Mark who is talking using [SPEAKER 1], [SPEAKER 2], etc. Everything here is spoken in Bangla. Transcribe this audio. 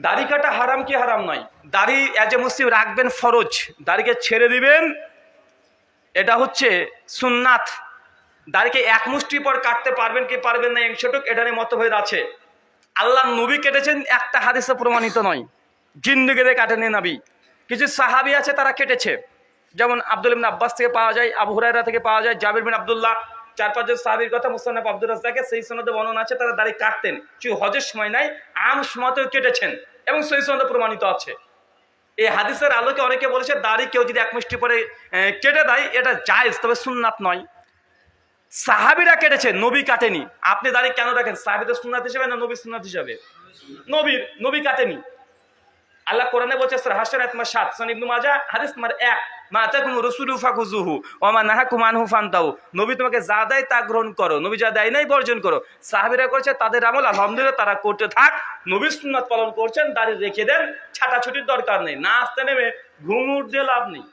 [SPEAKER 1] দাড়ি কাটা হারাম কি হারাম নয়। দাড়ি অ্যাজ এ মুসলিম রাখবেন ফরজ। দাড়িকে ছেড়ে দিবেন। এটা হচ্ছে সুন্নাত। দাড়িকে এক মুষ্টি পর কাটতে পারবেন কি পারবেন না একশোটুক এটা নিয়ে মতভেদ আছে। আল্লাহ নবী কেটেছেন, একটা হাদিসে প্রমাণিত নয়। জিন্দগিতে কাটেনি নবী। কিছু সাহাবি আছে তারা কেটেছে। যেমন আব্দুল ইবিন আব্বাস থেকে পাওয়া যায়, আবু হুরায়রা থেকে পাওয়া যায়, জাবির বিন আব্দুল্লাহ। চার পাঁচজন সাহাবির কথা মুসান্নাফ আব্দুল রাজাকে সেই সনদে বর্ণনা আছে, তারা দাড়ি কাটতেন। কিছু হজের সময় নাই, আম সময়তেও কেটেছেন এবং সেই সনদে প্রমাণিত আছে। এই হাদিসের আলোকে অনেকে বলেছে, দাড়ি কেউ যদি এক মুষ্টি পরে কেটে দেয়, এটা জায়েজ, তবে সুন্নাত নয়। সাহাবিরা কেটেছে, নবী কাটেনি। আপনি দাড়ি কেন রাখেন সাহাবিদের সুন্নাত হিসেবে না নবী সুন্নাত হিসাবে? নবীর, নবী কাটেনি। আল্লাহ কোরআনে বলছে হাসান আত্মা সাত সন ইবনু মাজা হাদিস তোমার এক, মা আতাকুম রসুলু ফাকুজুহু ওমা নাহাকুম আনহু ফান্তাউ। নবী তোমাকে যা দেয় তা গ্রহণ করো, নবী যা দেয় নাই বর্জন করো। সাহাবিরা করছে, তাদের আমল, আলহামদুলিল্লাহ, তারা করতে থাক। নবী সুন্নাত পালন করছেন, দাঁড়িয়ে রেখে দেন, ছাটাছুটির দরকার নেই। না আসতে নেমে ঘুমুর দিয়ে লাভ নেই।